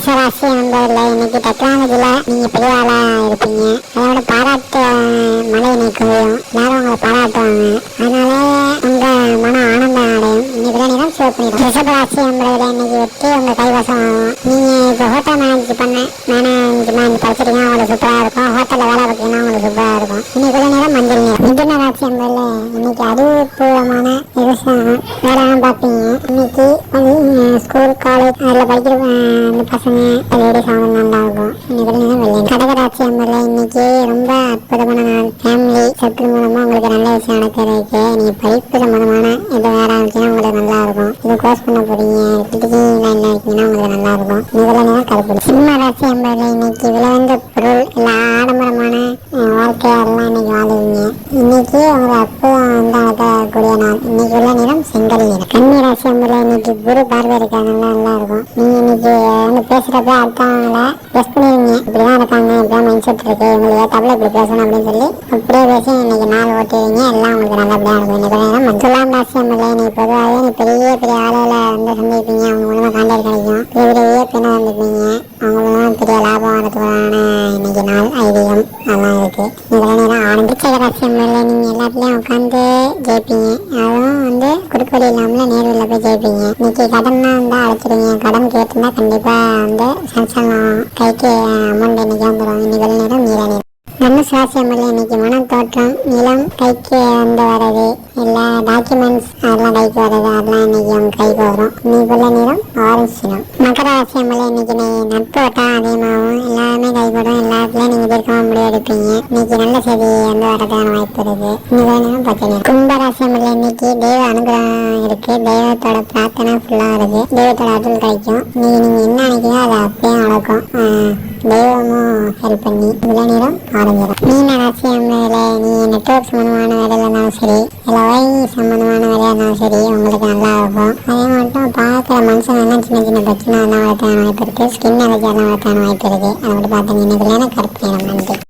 மேஷராசி என்பதில் இன்னைக்கு டெக்னாலஜியில் நீங்கள் பெரிய ஆளாக இருப்பீங்க. அதோட பாராட்டு மழை இன்னைக்கு குவியும் எல்லாரும் உங்களை பாராட்டுவாங்க. அதனால உங்கள் மன ஆனந்தம் அடையும். இன்னைக்கு நேரம் சிவப்பு நிறம் ரிஷபராசி என்பதில் இன்னைக்கு வெற்றி உங்கள் கைவசம் ஆகும். நீங்கள் இப்போ ஹோட்டல் மேனேஜ் பண்ண மேனேஜ்மெண்ட் படிச்சிட்டீங்கன்னா உங்களுக்கு சூப்பராக இருக்கும். ஹோட்டலில் வேலை பார்த்தீங்கன்னா உங்களுக்கு சூப்பராக இருக்கும். இன்னைக்கு நிறம் மஞ்சள் நிறம் மிதுன ராசி என்பதில் இன்னைக்கு அறிவுபூர்வமான விவசாயம். வேலைலாம் பார்ப்பீங்க இன்னைக்கு வந்து ஸ்கூல் காலேஜ் அதில் படிக்கிற அந்த பசங்க லேடிஸ் அவங்க நல்லா இருக்கும். இன்னைக்கு நேரம் கடகராட்சி அம்மரில் இன்னைக்கு ரொம்ப அற்புதமான நாள். ஃபேமிலி சர்க்கிள் மூலமாக உங்களுக்கு நல்ல விஷயம் நடக்கிறதுக்கு நீங்கள் படிப்பு சம்மந்தமான இது வேற இருந்துச்சுன்னா உங்களுக்கு நல்லா இருக்கும். இது கோர்ஸ் பண்ண போறீங்க டீச்சிங் லைனில் இருக்கீங்கன்னா உங்களுக்கு நல்லா இருக்கும். இதில் நீங்கள் கருப்பு சிம்ம ராசி அம்மரில் இன்னைக்கு விளைவந்த பொருள் இல்லை ஆடம்பரமான வாழ்க்கையெல்லாம் இன்னைக்கு இன்னைக்கு உங்க அற்புதம் வந்து நடக்கக்கூடிய நாள். இன்னைக்கு உள்ள நிறம் செங்கல் நிறம் கன்னி ராசி அம்புல இன்னைக்கு குரு பார்வை இருக்கிறதுனால நல்லா இருக்கும். நீங்க இன்னைக்கு வந்து பேசுறப்ப அடுத்தவங்கள கெஸ் பண்ணிருங்க இப்படிதான் இருக்காங்க இப்படிதான் மைண்ட் செட் இருக்கு. உங்களுக்கு ஏத்தாப்புல இப்படி பேசணும் அப்படின்னு சொல்லி அப்படியே பேசி இன்னைக்கு நாள் ஓட்டுவீங்க எல்லாம் உங்களுக்கு நல்லபடியா இருக்கும் இன்னைக்கு நேரம் மஞ்சளாம் ராசி அம்புல இன்னைக்கு பொதுவாகவே நீ பெரிய பெரிய ஆளுகளை வந்து சந்திப்பீங்க. அவங்க மூலமா கான்டாக்ட் கிடைக்கும். பெரிய பெரிய பெண்ணை சந்திப்பீங்க. இன்னைக்கு அதெல்லாம் இருக்கு. இதெல்லாம் எல்லாம் ஆரம்பிச்ச ராசி அம்மரில் நீங்க எல்லாத்துலயும் உட்காந்து ஜெயிப்பீங்க. அதுவும் வந்து குறுக்கு வழி இல்லாமல நேர்வழியில் போய் ஜெயிப்பீங்க. இன்னைக்கு கடன்னா இருந்தால் அழைச்சிடுவீங்க கடன் கேட்டிருந்தா கண்டிப்பா வந்து சாம்சங் கைக்கு அமௌண்ட் இன்னைக்கு வந்துடும் இன்னைக்கு வெள்ள நேரம் நீரா நேரம். நம்ம சுவாசி அம்மரில் இன்னைக்கு மனம் தோற்றம். நிலம் கைக்கு வந்து வர்றது. எல்லா டாக்குமெண்ட்ஸ் அதெல்லாம் கைக்கு வர்றது. அதெல்லாம் இன்னைக்கு அவங்க கைக்கு வரும். இன்னைக்குள்ள நிறம் மகர இன்னைக்கு நீ நட்பு வட்டம் அதிகமாகும் எல்லாருமே கைப்படும் எல்லாத்துலயும் நீங்க தீர்க்கமாக முடிவெடுப்பீங்க இன்னைக்கு நல்ல செய்தி வந்து வரதுக்கான வாய்ப்பு இருக்கு. இன்னைக்கு உள்ள நிறம் பச்சை கும்ப ராசி இன்னைக்கு தெய்வ அனுகிரகம் இருக்கு. தெய்வத்தோட பிரார்த்தனை ஃபுல்லாக இருக்கு தெய்வத்தோட அருள் கிடைக்கும். இன்னைக்கு நீங்க என்ன நினைக்கிறீங்களோ அதை அப்படியே நடக்கும் தெய்வமும் ஹெல்ப் பண்ணி இவ்வளோ நேரம் ஆரஞ்சிடும் மீன ராசி அம்மையில நீ நெட்ஒர்க் சம்மந்தமான வேலையில் இருந்தாலும் சரி இல்லை ஒய் சம்மந்தமான வேலையாக இருந்தாலும் சரி உங்களுக்கு நல்லா இருக்கும். அதே மட்டும் பார்க்குற மனுஷன் என்ன சின்ன சின்ன பிரச்சனை எல்லாம் வரத்தான வாய்ப்பு இருக்குது ஸ்கின் அலர்ஜி எல்லாம் வரத்தான வாய்ப்பு இருக்குது அதை மட்டும் பார்த்து